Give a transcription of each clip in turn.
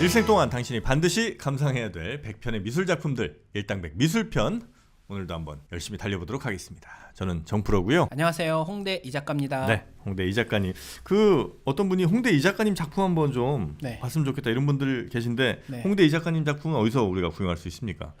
일생 동안 당신이 반드시 감상해야 될 100편의 미술 작품들 일당백 미술편 오늘도 한번 열심히 달려보도록 하겠습니다. 저는 정프로고요. 안녕하세요. 홍대 이 작가입니다. 네, 홍대 이 작가님. 그 어떤 분이 홍대 이 작가님 작품 한번 좀 네. 봤으면 좋겠다 이런 분들 계신데 네. 홍대 이 작가님 작품은 어디서 우리가 구경할 수 있습니까?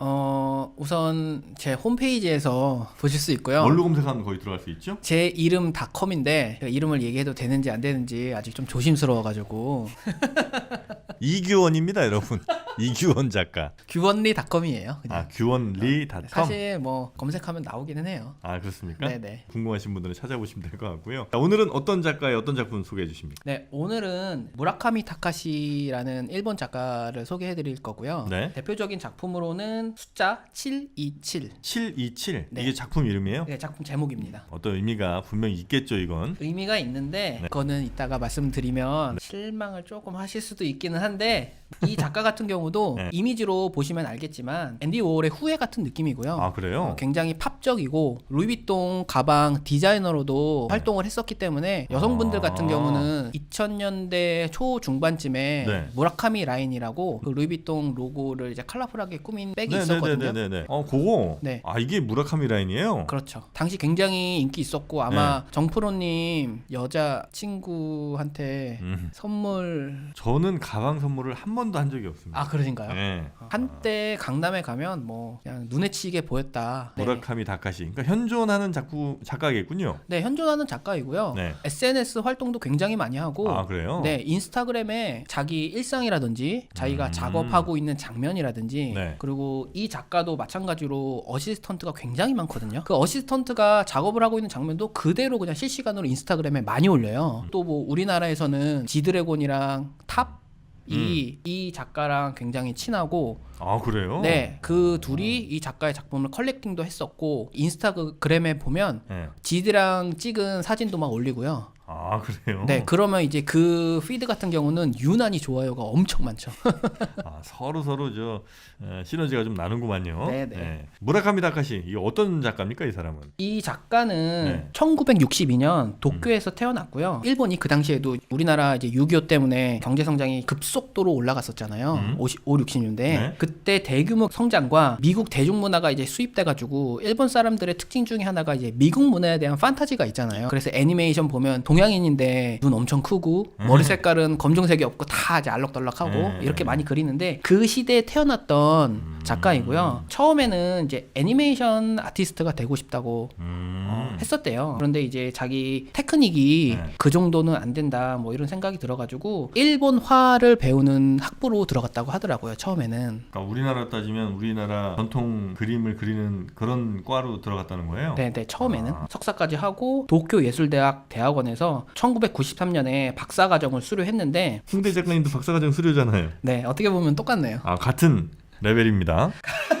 어, 우선 제 홈페이지에서 보실 수 있고요. 뭘로 검색하면 거기 들어갈 수 있죠? 제 이름 닷컴인데 이름을 얘기해도 되는지 안 되는지 아직 좀 조심스러워가지고 이규원입니다, 여러분. 이규원 작가. 규원리 닷컴이에요. 그냥. 아, 규원리닷컴. 사실 뭐 검색하면 나오기는 해요. 아, 그렇습니까? 네네. 궁금하신 분들은 찾아보시면 될 것 같고요. 자, 오늘은 어떤 작가의 어떤 작품 소개해 주십니까? 네, 오늘은 무라카미 타카시라는 일본 작가를 소개해 드릴 거고요. 네. 대표적인 작품으로는 숫자 727. 727. 네. 이게 작품 이름이에요? 네, 작품 제목입니다. 어떤 의미가 분명히 있겠죠, 이건. 의미가 있는데 그거는 이따가 말씀드리면 실망을 조금 하실 수도 있기는 한데 이 작가 같은 경우도 네. 이미지로 보시면 알겠지만 앤디 워홀의 후예 같은 느낌이고요. 아, 그래요? 어, 굉장히 팝적이고 루이비통 가방 디자이너로도 활동을 했었기 때문에 여성분들 같은 아. 경우는 2000년대 초 중반쯤에 네. 무라카미 라인이라고 그 루이비통 로고를 이제 컬러풀하게 꾸민 백이 있었거든요. 네네네네. 어, 그거. 네. 아, 이게 무라카미 라인이에요? 그렇죠. 당시 굉장히 인기 있었고 아마 네. 정프로님 여자 친구한테 음. 선물 저는 가방 선물을 한 번도 한 적이 없습니다. 아 그러신가요? 네. 한때 강남에 가면 뭐 그냥 눈에 치게 보였다. 네. 무라카미 다카시. 그러니까 현존하는 작품 작가겠군요. 네, 현존하는 작가이고요. 네. SNS 활동도 굉장히 많이 하고 아, 그래요? 네, 인스타그램에 자기 일상이라든지 자기가 음. 작업하고 있는 장면이라든지 네. 그리고 이 작가도 마찬가지로 어시스턴트가 굉장히 많거든요. 그 어시스턴트가 작업을 하고 있는 장면도 그대로 그냥 실시간으로 인스타그램에 많이 올려요. 또 뭐 우리나라에서는 지드래곤이랑 탑 이, 음. 이 작가랑 굉장히 친하고 아, 그래요? 네 그 둘이 이 작가의 작품을 컬렉팅도 했었고 인스타그램에 보면 네. 지드랑 찍은 사진도 막 올리고요. 아, 그래요? 네, 그러면 이제 그 피드 같은 경우는 유난히 좋아요가 엄청 많죠. 아, 서로 서로 저 에, 시너지가 좀 나는구만요. 네네. 무라카미 다카시. 이 어떤 작가입니까, 이 사람은? 이 작가는 네. 1962년 도쿄에서 태어났고요. 일본이 그 당시에도 우리나라 이제 6.25 때문에 경제 성장이 급속도로 올라갔었잖아요. 음. 50, 5, 60년대. 네. 그때 대규모 성장과 미국 대중문화가 이제 수입돼 가지고 일본 사람들의 특징 중에 하나가 이제 미국 문화에 대한 판타지가 있잖아요. 그래서 애니메이션 보면 동 양인인데 눈 엄청 크고 머리 색깔은 검정색이 없고 다 이제 알록달록하고 음. 이렇게 많이 그리는데 그 시대에 태어났던 음. 작가이고요. 처음에는 이제 애니메이션 아티스트가 되고 싶다고 음. 어, 했었대요. 그런데 이제 자기 테크닉이 네. 그 정도는 안 된다 뭐 이런 생각이 들어가지고 일본화를 배우는 학부로 들어갔다고 하더라고요. 처음에는. 그러니까 우리나라 따지면 우리나라 전통 그림을 그리는 그런 과로 들어갔다는 거예요? 네, 네 처음에는 아. 석사까지 하고 도쿄 예술대학 대학원에서 1993년에 박사과정을 수료했는데 홍대 작가님도 박사과정 수료잖아요. 네 어떻게 보면 똑같네요. 아, 같은 레벨입니다.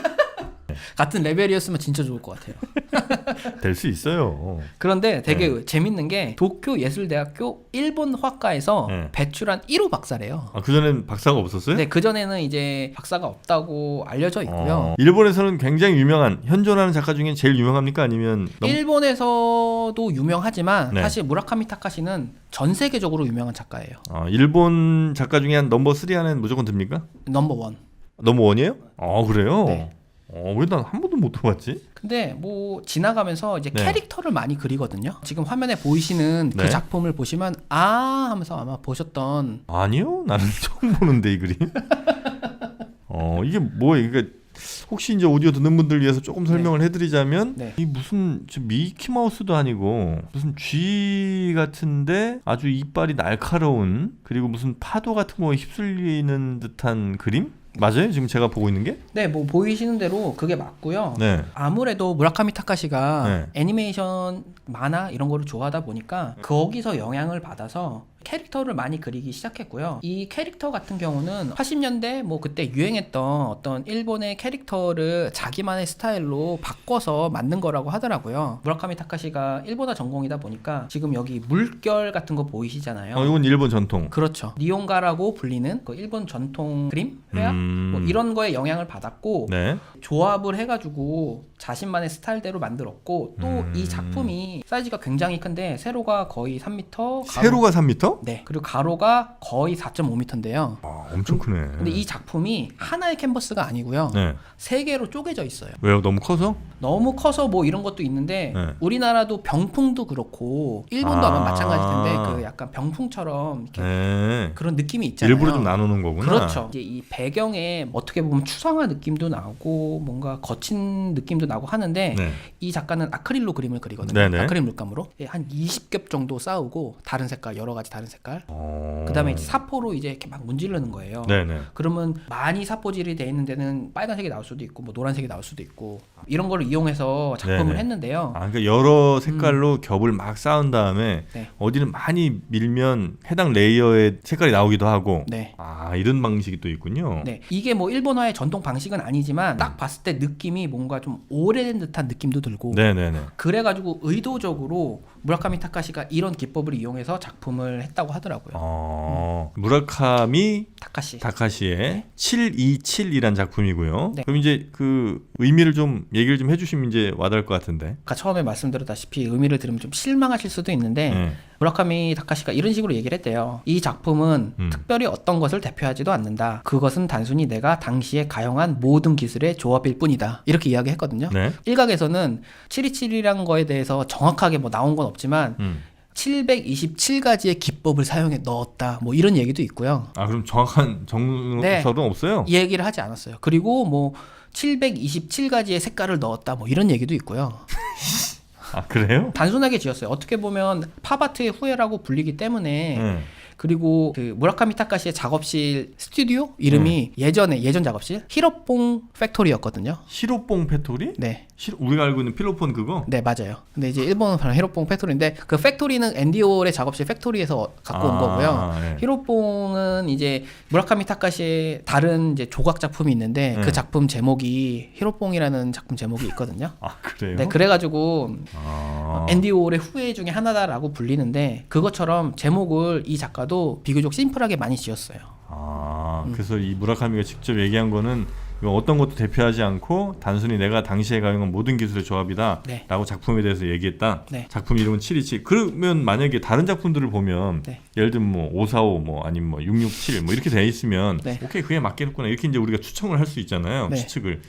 같은 레벨이었으면 진짜 좋을 것 같아요. 될 수 있어요. 그런데 되게 네. 재밌는 게 도쿄 예술대학교 일본 화과에서 네. 배출한 1호 박사래요. 아, 그전엔 박사가 없었어요? 네, 그 전에는 이제 박사가 없다고 알려져 있고요. 어, 일본에서는 굉장히 유명한 현존하는 작가 중에 제일 유명합니까? 아니면 너무- 일본에서도 유명하지만 네. 사실 무라카미 타카시는 전 세계적으로 유명한 작가예요. 어, 일본 작가 중에 한 넘버 3 안에 무조건 듭니까? 넘버 원. 넘버 원이에요? 아 그래요? 네. 어, 왜 난 한 번도 못 들어봤지? 근데 뭐 지나가면서 이제 네. 캐릭터를 많이 그리거든요. 지금 화면에 보이시는 네. 그 작품을 보시면 아 하면서 아마 보셨던 아니요, 나는 처음 보는데 이 그림. 어 이게 뭐예요? 이게 혹시 이제 오디오 듣는 분들 위해서 조금 설명을 해드리자면 네. 이 무슨 저 미키 마우스도 아니고 무슨 쥐 같은데 아주 이빨이 날카로운 그리고 무슨 파도 같은 거에 휩쓸리는 듯한 그림 맞아요? 지금 제가 보고 있는 게? 네, 뭐 보이시는 대로 그게 맞고요. 네. 아무래도 무라카미 타카시가 네. 애니메이션 만화 이런 거를 좋아하다 보니까 거기서 영향을 받아서 캐릭터를 많이 그리기 시작했고요. 이 캐릭터 같은 경우는 80년대 뭐 그때 유행했던 어떤 일본의 캐릭터를 자기만의 스타일로 바꿔서 만든 거라고 하더라고요. 무라카미 타카시가 일본어 전공이다 보니까 지금 여기 물결 같은 거 보이시잖아요. 어 이건 일본 전통. 그렇죠. 니온가라고 불리는 그 일본 전통 그림 회화 음. 음. 뭐 이런 거에 영향을 받았고 네. 조합을 해가지고 자신만의 스타일대로 만들었고 또이 음. 작품이 사이즈가 굉장히 큰데 세로가 거의 3m, 가로, 세로가 3m? 네 그리고 가로가 거의 4.5m인데요. 아, 엄청 크네. 근데 이 작품이 하나의 캔버스가 아니고요. 네. 세 개로 쪼개져 있어요. 왜요? 너무 커서? 너무 커서 뭐 이런 것도 있는데 네. 우리나라도 병풍도 그렇고 일본도 아. 아. 마 마찬가지일 텐데 그 약간 병풍처럼 이렇게 네. 그런 느낌이 있잖아요. 일부러 좀 나누는 거구나. 그렇죠. 이제 이 배경에 어떻게 보면 추상화 느낌도 나고 뭔가 거친 느낌도 나고 하는데 네. 이 작가는 아크릴로 그림을 그리거든요. 네네. 아크릴 물감으로 예, 한 20겹 정도 쌓우고 다른 색깔 여러 가지 다른 색깔. 어. 그다음에 이제 사포로 이제 이렇게 막 문지르는 거예요. 네네. 그러면 많이 사포질이 돼 있는 데는 빨간색이 나올 수도 있고 뭐 노란색이 나올 수도 있고 이런 거를 이용해서 작품을 네네. 했는데요. 아, 그러니까 여러 색깔로 겹을 막 쌓은 다음에 음. 네. 어디는 많이 밀면 해당 레이어의 색깔이 나오기도 하고. 네. 아, 이런 방식이 또 있군요. 네. 이게 뭐 일본화의 전통 방식은 아니지만 딱 봤을 때 느낌이 뭔가 좀 오래된 듯한 느낌도 들고 네네네. 그래가지고 의도적으로 무라카미 타카시가 이런 기법을 이용해서 작품을 했다고 하더라고요. 어, 무라카미 타카시. 다카시의 727이란 작품이고요. 네. 그럼 이제 그 의미를 좀 얘기를 좀 해주 시면 이제 와닿을 것 같은데. 아까 처음에 말씀드렸다시피 의미를 들으면 좀 실망하실 수도 있는데 네. 무라카미 타카시가 이런 식으로 얘기를 했대요. 이 작품은 음. 특별히 어떤 것을 대표하지도 않는다. 그것은 단순히 내가 당시에 가용한 모든 기술의 조합일 뿐이다. 이렇게 이야기했거든요. 네. 일각에서는 727이란 거에 대해서 정확하게 뭐 나온 건 없지만 음. 727가지의 기법을 사용해 넣었다. 뭐 이런 얘기도 있고요. 아 그럼 정확한 정설은 네. 없어요? 이 얘기를 하지 않았어요. 그리고 뭐 727가지의 색깔을 넣었다. 뭐 이런 얘기도 있고요. 아 그래요? 단순하게 지었어요. 어떻게 보면 팝아트의 후예라고 불리기 때문에 네. 그리고 그 무라카미 타카시의 작업실 스튜디오 이름이 예전에 예전 작업실 히로뽕 팩토리였거든요. 시로뽕 패토리? 네. 시 우리가 알고 있는 필로폰 그거? 네, 맞아요. 근데 이제 일본은 바로 히로뽕 팩토리인데 그 팩토리는 앤디올의 작업실 팩토리에서 갖고 온 아, 거고요. 네. 히로뽕은 이제 무라카미 타카시의 다른 이제 조각 작품이 있는데 네. 그 작품 제목이 히로뽕이라는 작품 제목이 있거든요. 아 그래요? 네, 그래가지고 아. 앤디 오의 후예 중에 하나다라고 불리는데 그것처럼 제목을 이 작가도 비교적 심플하게 많이 지었어요. 아, 음. 그래서 이 무라카미가 직접 얘기한 거는 어떤 것도 대표하지 않고 단순히 내가 당시에 가용한 모든 기술의 조합이다 네. 라고 작품에 대해서 얘기했다. 네. 작품 이름은 727. 그러면 만약에 다른 작품들을 보면 네. 예를 들면 뭐 545, 뭐 아니면 뭐 667, 뭐 이렇게 돼 있으면 네. 오케이 그게 맞겠구나 이렇게 이제 우리가 추정을 할 수 있잖아요. 네. 추측을.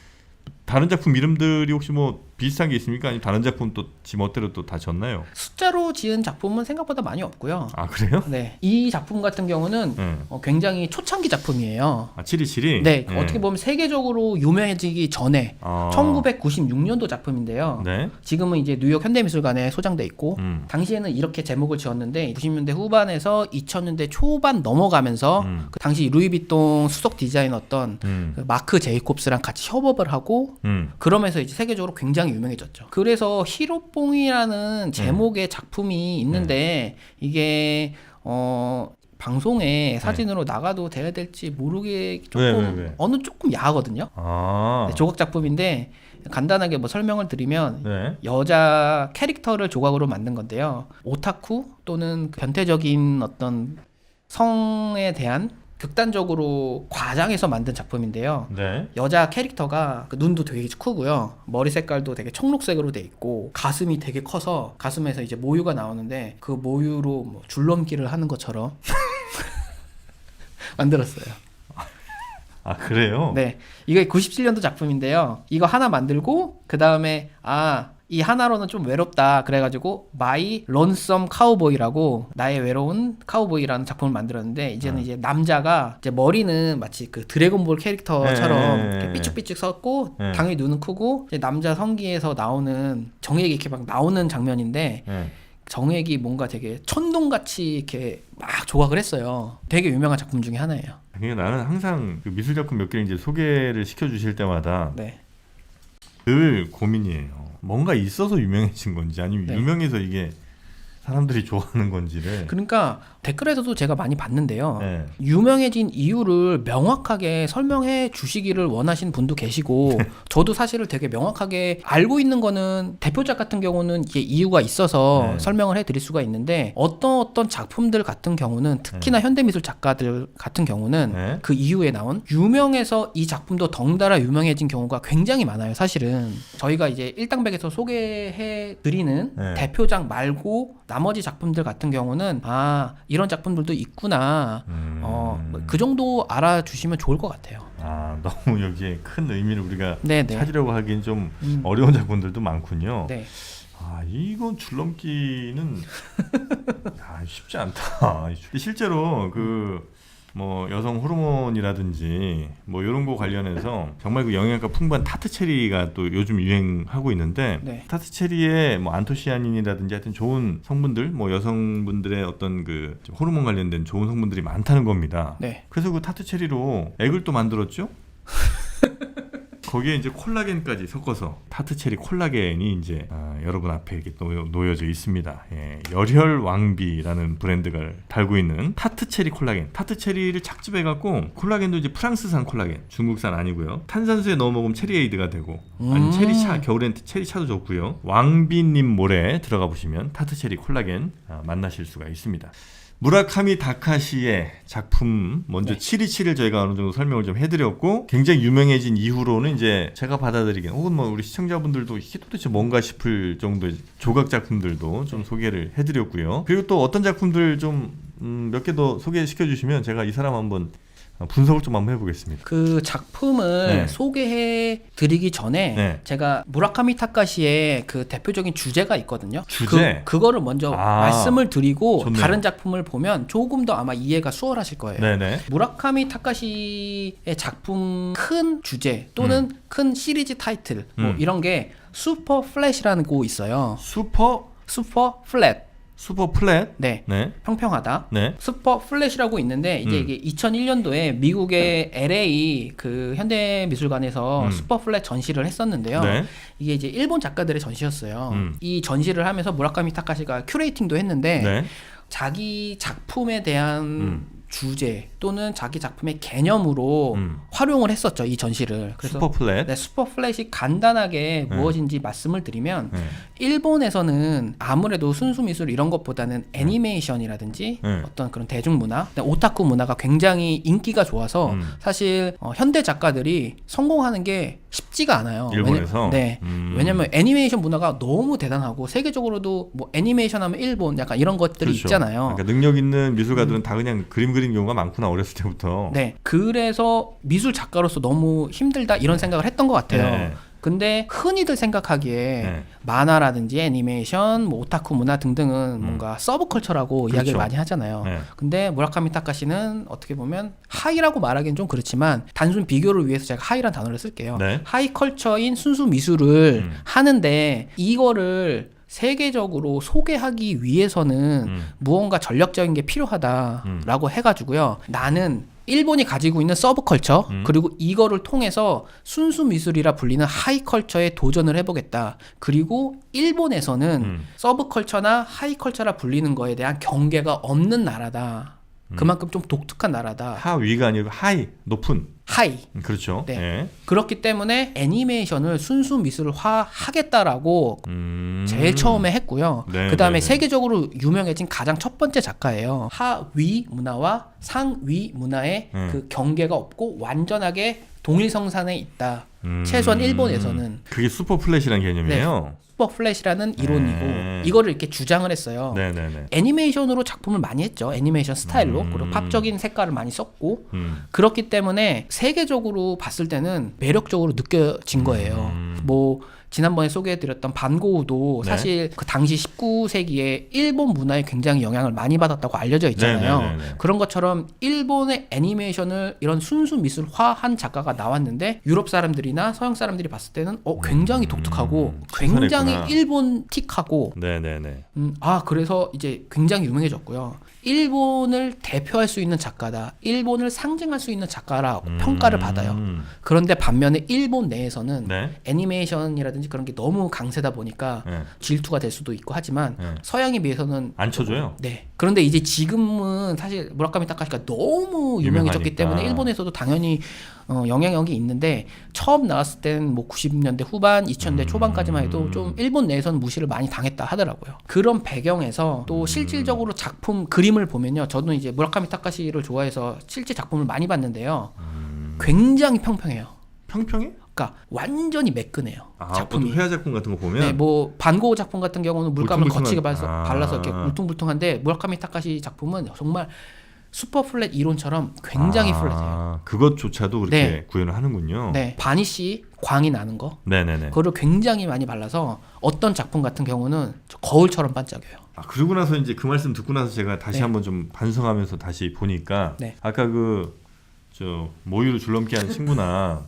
다른 작품 이름들이 혹시 뭐 비슷한 게 있습니까? 아니면 다른 작품 또 지멋대로 또 다 졌나요? 숫자로 지은 작품은 생각보다 많이 없고요. 아 그래요? 네, 이 작품 같은 경우는 네. 어, 굉장히 초창기 작품이에요. 아 727이? 네, 어떻게 보면 세계적으로 유명해지기 전에 아. 1996년도 작품인데요. 네. 지금은 이제 뉴욕 현대미술관에 소장돼 있고 음. 당시에는 이렇게 제목을 지었는데 90년대 후반에서 2000년대 초반 넘어가면서 음. 그 당시 루이비통 수석 디자이너였던 음. 그 마크 제이콥스랑 같이 협업을 하고 음. 그러면서 이제 세계적으로 굉장히 유명해졌죠. 그래서 히로뽕이라는 제목의 작품이 있는데 이게 어 방송에 사진으로 나가도 돼야 될지 모르게 조금 왜, 왜, 왜? 어느 조금 야하거든요. 아. 네, 조각 작품인데 간단하게 뭐 설명을 드리면 네. 여자 캐릭터를 조각으로 만든 건데요. 오타쿠 또는 그 변태적인 어떤 성에 대한 극단적으로 과장해서 만든 작품인데요. 네. 여자 캐릭터가 그 눈도 되게 크고요. 머리 색깔도 되게 청록색으로 돼 있고 가슴이 되게 커서 가슴에서 이제 모유가 나오는데 그 모유로 뭐 줄넘기를 하는 것처럼 만들었어요. 아 그래요? 네. 이게 97년도 작품인데요. 이거 하나 만들고 그 다음에 아. 이 하나로는 좀 외롭다 그래가지고 마이 론썸 카우보이라고 나의 외로운 카우보이라는 작품을 만들었는데 이제는 네. 이제 남자가 이제 머리는 마치 그 드래곤볼 캐릭터처럼 네, 네, 네. 삐쭉삐쭉 섰고 네. 당연히 눈은 크고 이제 남자 성기에서 나오는 정액이 이렇게 막 나오는 장면인데 네. 정액이 뭔가 되게 천둥같이 이렇게 막 조각을 했어요. 되게 유명한 작품 중에 하나예요. 그러니까 나는 항상 그 미술 작품 몇 개를 이제 소개를 시켜 주실 때마다 네. 늘 고민이에요. 뭔가 있어서 유명해진 건지 아니면 네. 유명해서 이게 사람들이 좋아하는 건지를. 그러니까 댓글에서도 제가 많이 봤는데요. 네. 유명해진 이유를 명확하게 설명해 주시기를 원하시는 분도 계시고 저도 사실을 되게 명확하게 알고 있는 거는 대표작 같은 경우는 이게 이유가 있어서 네. 설명을 해 드릴 수가 있는데 어떤 어떤 작품들 같은 경우는 특히나 현대미술 작가들 같은 경우는 네. 그 이후에 나온 유명해서 이 작품도 덩달아 유명해진 경우가 굉장히 많아요 사실은 저희가 이제 일당백에서 소개해 드리는 네. 대표작 말고 나머지 작품들 같은 경우는 아 이런 작품들도 있구나 음. 어, 그 정도 알아주시면 좋을 것 같아요. 아 너무 여기에 큰 의미를 우리가 네, 네. 찾으려고 하기엔 좀 음. 어려운 작품들도 많군요. 네. 아 이건 줄넘기는 아, 쉽지 않다. 실제로 그 뭐 여성 호르몬이라든지 뭐 이런 거 관련해서 정말 그 영양가 풍부한 타트 체리가 또 요즘 유행하고 있는데 네. 타트 체리에 뭐 안토시아닌이라든지 하여튼 좋은 성분들 뭐 여성분들의 어떤 그 호르몬 관련된 좋은 성분들이 많다는 겁니다. 네. 그래서 그 타트 체리로 액을 또 만들었죠. 거기에 이제 콜라겐까지 섞어서 타트 체리 콜라겐이 이제 아, 여러분 앞에 이렇게 놓여, 놓여 져 있습니다. 예, 열혈 왕비라는 브랜드가 달고 있는 타트 체리 콜라겐. 타트 체리를 착즙해 갖고 콜라겐도 이제 프랑스산 콜라겐, 중국산 아니고요. 탄산수에 넣어 먹으면 체리에이드가 되고 아니 음. 체리차 겨울엔 체리차도 좋고요. 왕비님 몰에 들어가 보시면 타트 체리 콜라겐 아, 만나실 수가 있습니다. 무라카미 다카시의 작품 먼저 네. 727을 저희가 어느 정도 설명을 좀 해드렸고 굉장히 유명해진 이후로는 이제 제가 받아들이기엔 혹은 뭐 우리 시청자분들도 이게 도대체 뭔가 싶을 정도의 조각 작품들도 좀 소개를 해드렸고요. 그리고 또 어떤 작품들 좀 몇 개 더 소개시켜 주시면 제가 이 사람 한번 분석을 좀 한번 해보겠습니다. 그 작품을 네. 소개해 드리기 전에 네. 제가 무라카미 타카시의 그 대표적인 주제가 있거든요. 주제? 그, 그거를 먼저 아, 말씀을 드리고 좋네요. 다른 작품을 보면 조금 더 아마 이해가 수월하실 거예요. 네네. 무라카미 타카시의 작품 큰 주제 또는 큰 시리즈 타이틀 뭐 음. 이런 게 슈퍼 플랫이라는 거 있어요. 슈퍼 슈퍼 플랫. 슈퍼 플랫. 네. 네. 평평하다. 네. 슈퍼 플랫이라고 있는데 이제 음. 이게 2001년도에 미국의 LA 그 현대 미술관에서 음. 슈퍼 플랫 전시를 했었는데요. 네. 이게 이제 일본 작가들의 전시였어요. 음. 이 전시를 하면서 무라카미 타카시가 큐레이팅도 했는데 네. 자기 작품에 대한 음. 주제 또는 자기 작품의 개념으로 음. 활용을 했었죠 이 전시를. 그래서 슈퍼 플랫. 네, 슈퍼 플랫이 간단하게 네. 무엇인지 말씀을 드리면 네. 일본에서는 아무래도 순수 미술 이런 것보다는 애니메이션이라든지 네. 어떤 그런 대중문화, 오타쿠 문화가 굉장히 인기가 좋아서 음. 사실 어, 현대 작가들이 성공하는 게 쉽지가 않아요. 일본에서? 왜냐, 네. 음. 왜냐면 애니메이션 문화가 너무 대단하고 세계적으로도 뭐 애니메이션 하면 일본 약간 이런 것들이 그렇죠. 있잖아요. 그러니까 능력 있는 미술가들은 다 그냥 그림 그리는 경우가 많구나 어렸을 때부터. 네. 그래서 미술 작가로서 너무 힘들다 이런 생각을 했던 것 같아요. 네. 근데 흔히들 생각하기에 네. 만화라든지 애니메이션, 뭐 오타쿠 문화 등등은 뭔가 서브컬처라고 그렇죠. 이야기를 많이 하잖아요. 네. 근데 무라카미 타카시는 어떻게 보면 하이라고 말하기는 좀 그렇지만 단순 비교를 위해서 제가 하이란 단어를 쓸게요. 네. 하이컬처인 순수 미술을 음. 하는데 이거를 세계적으로 소개하기 위해서는 음. 무언가 전략적인 게 필요하다라고 해가지고요. 나는 일본이 가지고 있는 서브컬처 음. 그리고 이거를 통해서 순수 미술이라 불리는 하이컬처에 도전을 해보겠다. 그리고 일본에서는 음. 서브컬처나 하이컬처라 불리는 거에 대한 경계가 없는 나라다. 음. 그만큼 좀 독특한 나라다. 하위가 아니고 하이 높은. 하이. 음, 그렇죠. 네. 네. 그렇기 때문에 애니메이션을 순수 미술화 하겠다라고 음. 제일 처음에 했고요. 네, 그 다음에 네, 네. 세계적으로 유명해진 가장 첫 번째 작가예요. 하위 문화와 상위 문화의 음. 그 경계가 없고 완전하게 동일 성산에 있다. 음. 최소한 일본에서는 그게 슈퍼 플랫이라는 개념이에요. 슈퍼 플랫이라는 이론이고 네. 이거를 이렇게 주장을 했어요. 네, 네, 네. 애니메이션으로 작품을 많이 했죠. 애니메이션 스타일로 음. 그리고 팝적인 색깔을 많이 썼고 음. 그렇기 때문에 세계적으로 봤을 때는 매력적으로 느껴진 거예요. 음. 뭐 지난번에 소개해드렸던 반고우도 네. 사실 그 당시 19세기에 일본 문화에 굉장히 영향을 많이 받았다고 알려져 있잖아요. 네, 네, 네, 네. 그런 것처럼 일본의 애니메이션을 이런 순수 미술화한 작가가 나왔는데 유럽 사람들이나 서양 사람들이 봤을 때는 어 굉장히 독특하고 음, 굉장히. 일본틱하고. 음, 아 그래서 이제 굉장히 유명해졌고요. 일본을 대표할 수 있는 작가다. 일본을 상징할 수 있는 작가라고 평가를 받아요. 음. 그런데 반면에 일본 내에서는 네. 애니메이션이라든지 그런 게 너무 강세다 보니까 예. 질투가 될 수도 있고 하지만 예. 서양에 비해서는 안 쳐줘요. 네. 그런데 이제 지금은 사실 무라카미 타카시가 너무 유명해졌기 유명하니까. 때문에 일본에서도 당연히 어, 영향력이 있는데 처음 나왔을 땐뭐 90년대 후반, 2000대 음. 초반까지만 해도 좀 일본 내에서는 무시를 많이 당했다 하더라고요. 그런 배경에서 또 실질적으로 작품 그림을 보면요. 저는 이제 무라카미 타카시를 좋아해서 실제 작품을 많이 봤는데요. 굉장히 평평해요. 평평해? 그러니까 완전히 매끈해요. 아, 작품이. 어떤 회화 작품 같은 거 보면 네, 뭐 반고 작품 같은 경우는 물감을 거치게 발라서, 아. 발라서 이렇게 울퉁불퉁한데 무라카미 타카시 작품은 정말 슈퍼 플랫 이론처럼 굉장히 아, 플랫해요. 그것조차도 그렇게 네. 구현을 하는군요. 네, 바니쉬 광이 나는 거 네네네. 그거를 굉장히 많이 발라서 어떤 작품 같은 경우는 저 거울처럼 반짝여요. 아, 그러고 나서 이제 그 말씀 듣고 나서 제가 다시 네. 한번 좀 반성하면서 다시 보니까 네. 아까 그 저 모유를 줄넘기 하는 친구나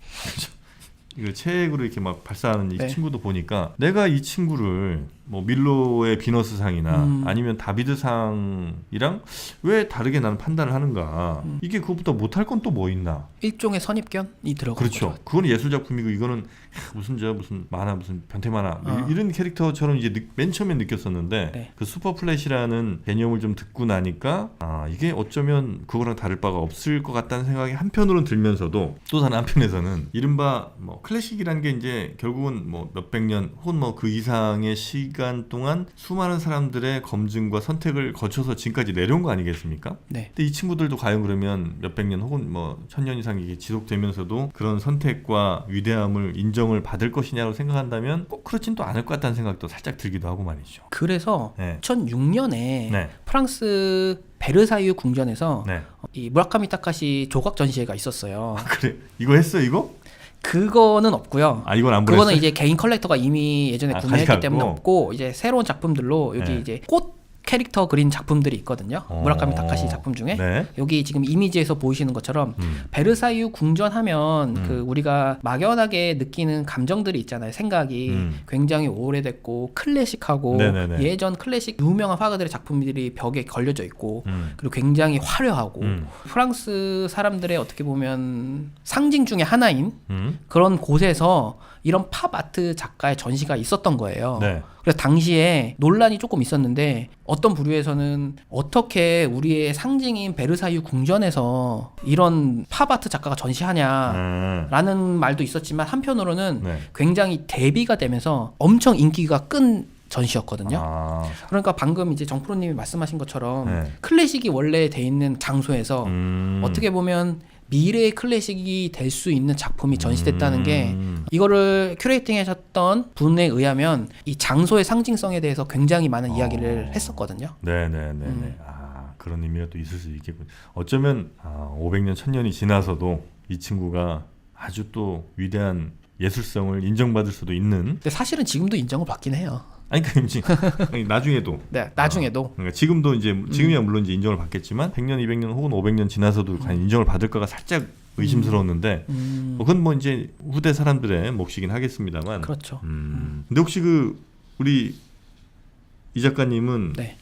이거 책으로 이렇게 막 발사하는 이 네. 친구도 보니까 내가 이 친구를 뭐 밀로의 비너스상이나 음. 아니면 다비드상이랑 왜 다르게 나는 판단을 하는가 음. 이게 그것보다 못할 건 또 뭐 있나 일종의 선입견이 들어가는 그렇죠. 그건 예술 작품이고 이거는 하, 무슨 저 무슨 만화 무슨 변태 만화 뭐 어. 이런 캐릭터처럼 이제 느- 맨 처음에 느꼈었는데 네. 그 슈퍼 플랫이라는 개념을 좀 듣고 나니까 아 이게 어쩌면 그거랑 다를 바가 없을 것 같다는 생각이 한편으로는 들면서도 또 다른 한편에서는 이른바 뭐 클래식이라는 게 이제 결국은 뭐 몇백 년 혹은 뭐 그 이상의 시간 동안 수많은 사람들의 검증과 선택을 거쳐서 지금까지 내려온 거 아니겠습니까? 네. 근데 이 친구들도 과연 그러면 몇백 년 혹은 뭐 천 년 이상 이게 지속되면서도 그런 선택과 위대함을 인정을 받을 것이냐고 생각한다면 꼭 그렇진 또 않을 것 같다는 생각도 살짝 들기도 하고 말이죠. 그래서 네. 2006년에 네. 프랑스 베르사유 궁전에서 네. 이 무라카미 타카시 조각 전시회가 있었어요. 그래. 이거 했어 이거? 그거는 없고요. 아 이건 안 보냈어. 그거는 이제 개인 컬렉터가 이미 예전에 아, 구매했기. 때문에 없고 이제 새로운 작품들로 여기 네. 이제 꽃 캐릭터 그린 작품들이 있거든요. 어. 무라카미 타카시 작품 중에 네. 여기 지금 이미지에서 보이시는 것처럼 음. 베르사유 궁전 하면 음. 그 우리가 막연하게 느끼는 감정들이 있잖아요. 생각이 음. 굉장히 오래됐고 클래식하고 네네네. 예전 클래식 유명한 화가들의 작품들이 벽에 걸려져 있고 음. 그리고 굉장히 화려하고 음. 프랑스 사람들의 어떻게 보면 상징 중에 하나인 음. 그런 곳에서 이런 팝 아트 작가의 전시가 있었던 거예요. 네. 그래서 당시에 논란이 조금 있었는데 어떤 부류에서는 어떻게 우리의 상징인 베르사유 궁전에서 이런 팝 아트 작가가 전시하냐라는 음. 말도 있었지만 한편으로는 네. 굉장히 대비가 되면서 엄청 인기가 끈 전시였거든요. 아. 그러니까 방금 이제 정프로님이 말씀하신 것처럼 네. 클래식이 원래 돼 있는 장소에서 음. 어떻게 보면 미래의 클래식이 될 수 있는 작품이 전시됐다는 게 음. 이거를 큐레이팅 하셨던 분에 의하면 이 장소의 상징성에 대해서 굉장히 많은 어. 이야기를 했었거든요. 네네네네. 음. 아 그런 의미가 또 있을 수 있겠군. 어쩌면 아, 500년, 1000년이 지나서도 이 친구가 아주 또 위대한 예술성을 인정받을 수도 있는. 근데 사실은 지금도 인정을 받긴 해요. 아니 그림지 아니, 나중에도. 네, 나중에도 그러니까 지금도 이제 지금이야 물론 이제 인정을 받겠지만 100년, 200년 혹은 500년 지나서도 과연 인정을 받을까가 살짝 의심스러웠는데 음, 뭐 그건 뭐 이제 후대 사람들의 몫이긴 하겠습니다만. 그렇죠. 음. 근데 혹시 그 우리 이 작가님은 네,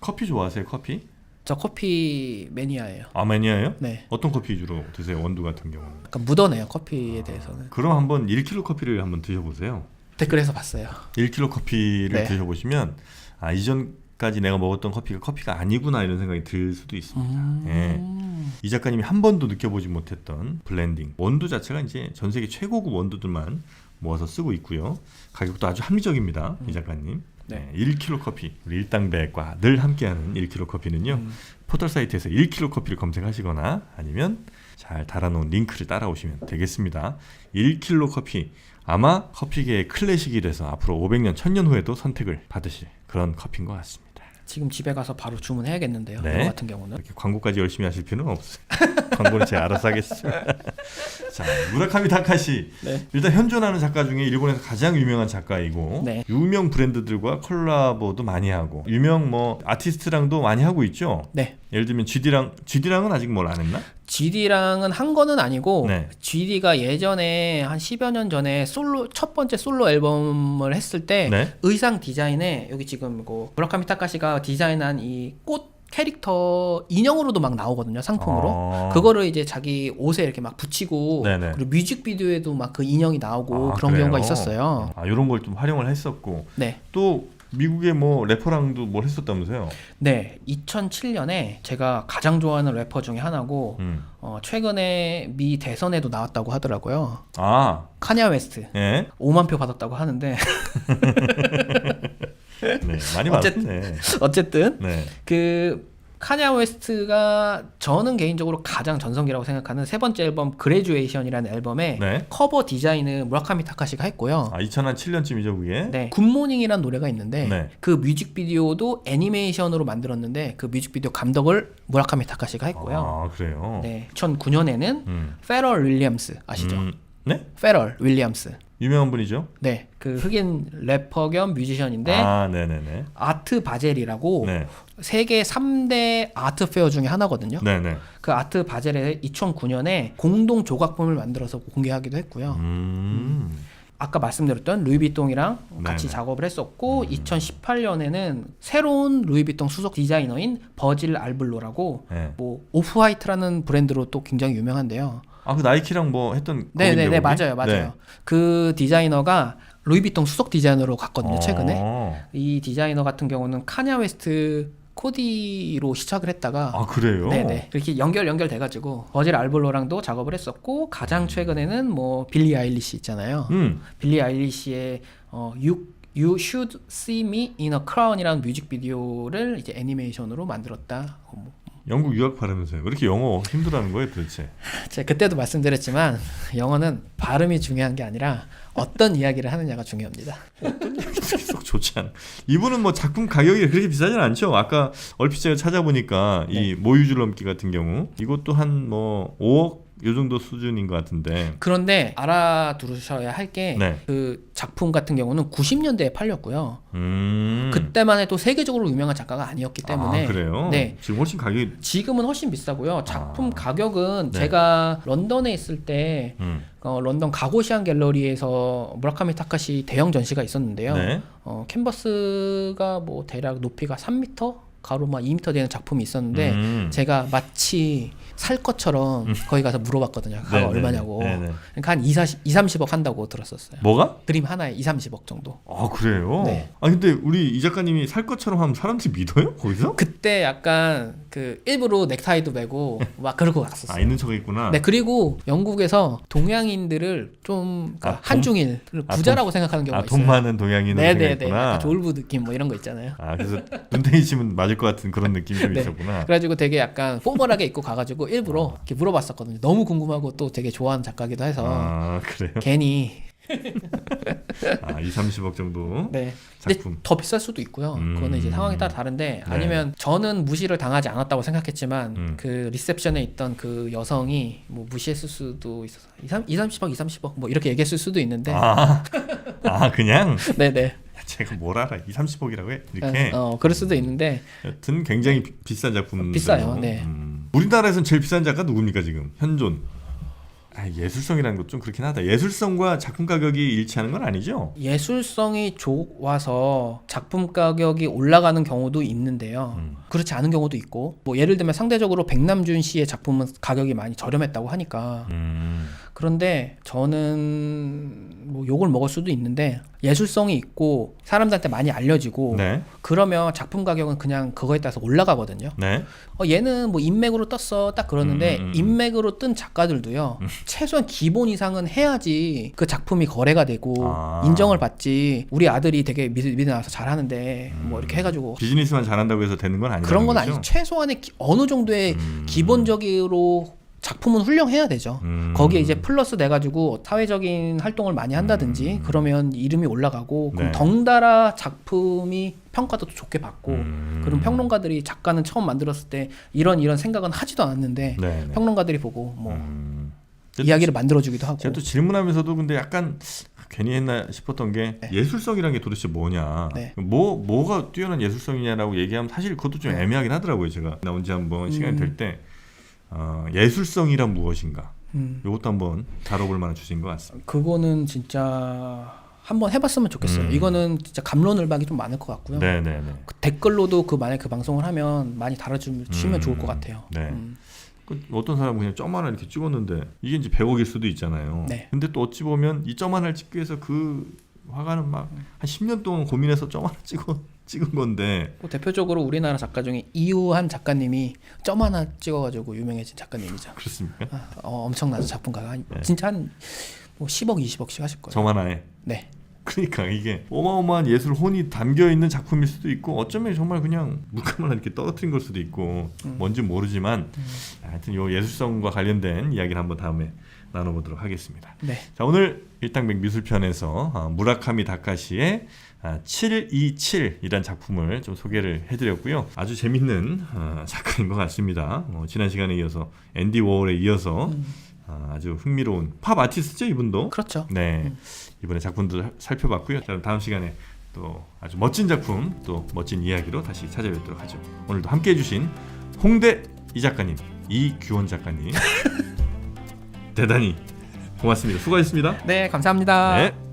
커피 좋아하세요? 커피? 저 커피 매니아예요. 아마니아예요? 네, 어떤 커피 주로 드세요? 원두 같은 경우는. 약간 묻어내요 커피에 대해서는. 그럼 한번 1kg 커피를 한번 드셔보세요. 댓글에서 봤어요. 1kg 커피를 네. 드셔보시면 아 이전까지 내가 먹었던 커피가 커피가 아니구나 이런 생각이 들 수도 있습니다. 음, 예. 이 작가님이 한 번도 느껴보지 못했던 블렌딩 원두 자체가 이제 전 세계 최고급 원두들만 모아서 쓰고 있고요. 가격도 아주 합리적입니다. 이 작가님. 네. 네. 1kg 커피 우리 일당백과 늘 함께하는 1kg 커피는요. 음. 포털 사이트에서 1kg 커피를 검색하시거나 아니면 잘 달아놓은 링크를 따라오시면 되겠습니다. 1kg 커피 아마 커피계의 클래식이 돼서 앞으로 500년, 1000년 후에도 선택을 받으실 그런 커피인 것 같습니다. 지금 집에 가서 바로 주문해야겠는데요. 네. 이거 같은 경우는. 이렇게 광고까지 열심히 하실 필요는 없어요. 광고는 제가 알아서 하겠습니다. 자, 무라카미 다카시. 네. 일단 현존하는 작가 중에 일본에서 가장 유명한 작가이고 네. 유명 브랜드들과 콜라보도 많이 하고 유명 뭐 아티스트랑도 많이 하고 있죠. 네. 예를 들면 GD랑 GD랑은 아직 뭘 안 했나? GD랑은 한 거는 아니고 네. GD가 예전에 한 10여 년 전에 솔로 첫 번째 솔로 앨범을 했을 때 네. 의상 디자인에 여기 지금 뭐 무라카미 타카시가 디자인한 이 꽃 캐릭터 인형으로도 막 나오거든요 상품으로. 어. 그거를 이제 자기 옷에 이렇게 막 붙이고 네네. 그리고 뮤직비디오에도 막 그 인형이 나오고 아, 그런 그래요? 경우가 있었어요. 아, 이런 걸 좀 활용을 했었고 네. 또 미국의 뭐 래퍼랑도 뭘 했었다면서요? 네. 2007년에 제가 가장 좋아하는 래퍼 중에 하나고 음. 어, 최근에 미 대선에도 나왔다고 하더라고요. 아, 카냐 웨스트. 예. 5만 표 받았다고 하는데 네, 많이 어쨌든. 어쨌든 네. 그 카냐 웨스트가 저는 개인적으로 가장 전성기라고 생각하는 세 번째 앨범 그레듀에이션이라는 앨범에 네. 커버 디자인을 무라카미 타카시가 했고요. 아, 2007년쯤이죠, 그게. 네, 굿모닝이라는 노래가 있는데 네. 그 뮤직비디오도 애니메이션으로 만들었는데 그 뮤직비디오 감독을 무라카미 타카시가 했고요. 아, 그래요. 네, 2009년에는 음. 페럴 윌리엄스 아시죠? 음, 네? 페럴 윌리엄스. 유명한 분이죠? 네, 그 흑인 래퍼 겸 뮤지션인데 아, 네, 네, 네. 아트 바젤이라고 네. 세계 3대 아트 페어 중에 하나거든요. 네, 네. 그 아트 바젤에 2009년에 공동 조각품을 만들어서 공개하기도 했고요. 음. 아까 말씀드렸던 루이비통이랑 같이 네네. 작업을 했었고 2018년에는 새로운 루이비통 수석 디자이너인 버질 알블로라고 네. 뭐 오프화이트라는 브랜드로 또 굉장히 유명한데요. 아, 그 나이키랑 뭐 했던 네네네 거긴데, 맞아요 거기? 맞아요. 그 디자이너가 루이비통 수석 디자이너로 갔거든요 네. 최근에. 어. 이 디자이너 같은 경우는 카냐 웨스트 코디로 시작을 했다가 아, 그래요? 네네 이렇게 연결 연결 돼가지고 버질 알블로랑도 작업을 했었고 가장 최근에는 뭐 빌리 아일리시 있잖아요. 음. 빌리 아일리시의 어, You, you Should See Me in a Crown이라는 뮤직비디오를 이제 애니메이션으로 만들었다. 어, 뭐. 영국 유학 바라면서요. 왜 이렇게 영어 힘들어하는 거예요, 도대체? 제가 그때도 말씀드렸지만 영어는 발음이 중요한 게 아니라 어떤 이야기를 하느냐가 중요합니다. 썩 좋지 않아. 이분은 뭐 작품 가격이 그렇게 비싸진 않죠. 아까 얼핏 제가 찾아보니까 네. 이 모유줄 넘기 같은 경우 이것도 한 뭐 5억 요 정도 수준인 것 같은데. 그런데 알아두셔야 할 게 그 네. 작품 같은 경우는 90년대에 팔렸고요. 음. 그때만 해도 세계적으로 유명한 작가가 아니었기 때문에 아, 그래요? 네. 지금 훨씬 가격이 지금은 훨씬 비싸고요. 작품 아. 가격은 네. 제가 런던에 있을 때 음. 어, 런던 가고시안 갤러리에서 무라카미 타카시 대형 전시가 있었는데요. 네. 어, 캔버스가 뭐 대략 높이가 3m, 가로만 2m 되는 작품이 있었는데 음. 제가 마치 살 것처럼 거기 가서 물어봤거든요. 가가 네네. 얼마냐고. 네네. 그러니까 한 2, 40, 2, 30억 한다고 들었었어요. 뭐가? 그림 하나에 2, 30억 정도. 아 그래요? 네. 아 근데 우리 이 작가님이 살 것처럼 하면 사람들이 믿어요? 거기서? 그때 약간 그 일부러 넥타이도 메고 막 그러고 갔었어요. 아 있는 척했구나. 네 그리고 영국에서 동양인들을 좀 그러니까 아, 돈- 한중일 아, 부자라고 생각하는 경우가 아돈 있어요. 많은 동양인으로 네네네. 생각했구나. 약간 졸부 느낌 뭐 이런 거 있잖아요. 아 그래서 눈탱이 치면 맞을 것 같은 그런 느낌이 좀 네. 있었구나. 그래가지고 되게 약간 포멀하게 입고 가가지고 일부러 이렇게 물어봤었거든요. 너무 궁금하고 또 되게 좋아하는 작가기도 해서 아 그래요? 괜히 아 2, 30억 정도 네. 작품. 더 비쌀 수도 있고요. 음. 그거는 이제 상황에 따라 다른데 아니면 저는 무시를 당하지 않았다고 생각했지만 음. 그 리셉션에 있던 그 여성이 뭐 무시했을 수도 있어서 2, 3, 2 30억, 2, 30억 뭐 이렇게 얘기했을 수도 있는데 아, 아 그냥 네네. 야, 제가 뭘 알아? 2, 30억이라고 해? 이렇게. 어, 그럴 수도 있는데 여튼 굉장히 비, 비싼 작품. 비싸요, 네. 우리나라에서는 제일 비싼 작가 누굽니까 지금? 현존. 아, 예술성이라는 것좀 그렇긴 하다. 예술성과 작품 가격이 일치하는 건 아니죠? 예술성이 좋아서 작품 가격이 올라가는 경우도 있는데요. 음. 그렇지 않은 경우도 있고 뭐 예를 들면 상대적으로 백남준 씨의 작품은 가격이 많이 저렴했다고 하니까 음. 그런데 저는 뭐 욕을 먹을 수도 있는데 예술성이 있고 사람들한테 많이 알려지고 네. 그러면 작품 가격은 그냥 그거에 따라서 올라가거든요. 네. 어, 얘는 뭐 인맥으로 떴어 딱 그러는데 음, 음, 음. 인맥으로 뜬 작가들도요 최소한 기본 이상은 해야지 그 작품이 거래가 되고 아. 인정을 받지 우리 아들이 되게 미드 미드 나와서 잘하는데 뭐 이렇게 해가지고 비즈니스만 잘한다고 해서 되는 건 아니죠. 그런 건 아니죠 최소한의 기- 어느 정도의 음. 기본적으로 작품은 훌륭해야 되죠 음. 거기에 이제 플러스 돼 가지고 사회적인 활동을 많이 한다든지 음. 그러면 이름이 올라가고 그럼 네. 덩달아 작품이 평가도 좋게 받고 음. 그럼 평론가들이 작가는 처음 만들었을 때 이런 이런 생각은 하지도 않았는데 네. 네. 평론가들이 보고 뭐 음. 이야기를 만들어 주기도 하고 제가 또 질문하면서도 근데 약간 괜히 했나 싶었던 게 네. 예술성이란 게 도대체 뭐냐 네. 뭐 뭐가 뛰어난 예술성이냐라고 얘기하면 사실 그것도 좀 네. 애매하긴 하더라고요 제가 나온 지 한번 시간이 음. 될때 어, 예술성이란 무엇인가 음, 이것도 한번 다뤄볼 만한 주제인 것 같습니다 그거는 진짜 한번 해봤으면 좋겠어요. 음. 이거는 진짜 감론을박이 좀 많을 것 같고요. 네, 네, 네. 그 댓글로도 그 만약 그 방송을 하면 많이 달아주시면 음. 좋을 것 같아요. 네. 음. 그 어떤 사람은 그냥 점 하나 이렇게 찍었는데 이게 이제 100억일 수도 있잖아요. 네. 근데 또 어찌 보면 이 점 하나를 찍기 위해서 그 화가는 막 한 10년 동안 고민해서 점 하나 찍어 찍은 건데 뭐 대표적으로 우리나라 작가 중에 이우한 작가님이 점 하나 찍어가지고 유명해진 작가님이죠. 그렇습니까? 아, 어, 엄청나죠 작품가가 한- 네. 진짜 한 뭐 10억 20억씩 하실 거예요. 점 하나에. 네. 그러니까 이게 어마어마한 예술 혼이 담겨 있는 작품일 수도 있고 어쩌면 정말 그냥 물감을 이렇게 떨어뜨린 걸 수도 있고 음. 뭔지 모르지만 하여튼 요 예술성과 관련된 이야기를 한번 다음에 나눠보도록 하겠습니다. 네. 자 오늘 일당백 미술편에서 아, 무라카미 다카시의 아, 727이란 작품을 좀 소개를 해드렸고요. 아주 재밌는 아, 작가인 것 같습니다. 어, 지난 시간에 이어서 앤디 워홀에 이어서 음, 아, 아주 흥미로운 팝 아티스트죠 이분도. 그렇죠. 네 음. 이번에 작품도 살- 살펴봤고요. 자, 다음 시간에 또 아주 멋진 작품 또 멋진 이야기로 다시 찾아뵙도록 하죠. 오늘도 함께해 주신 홍대 이 작가님 이규원 작가님 대단히 고맙습니다. 수고하셨습니다. 네, 감사합니다. 네.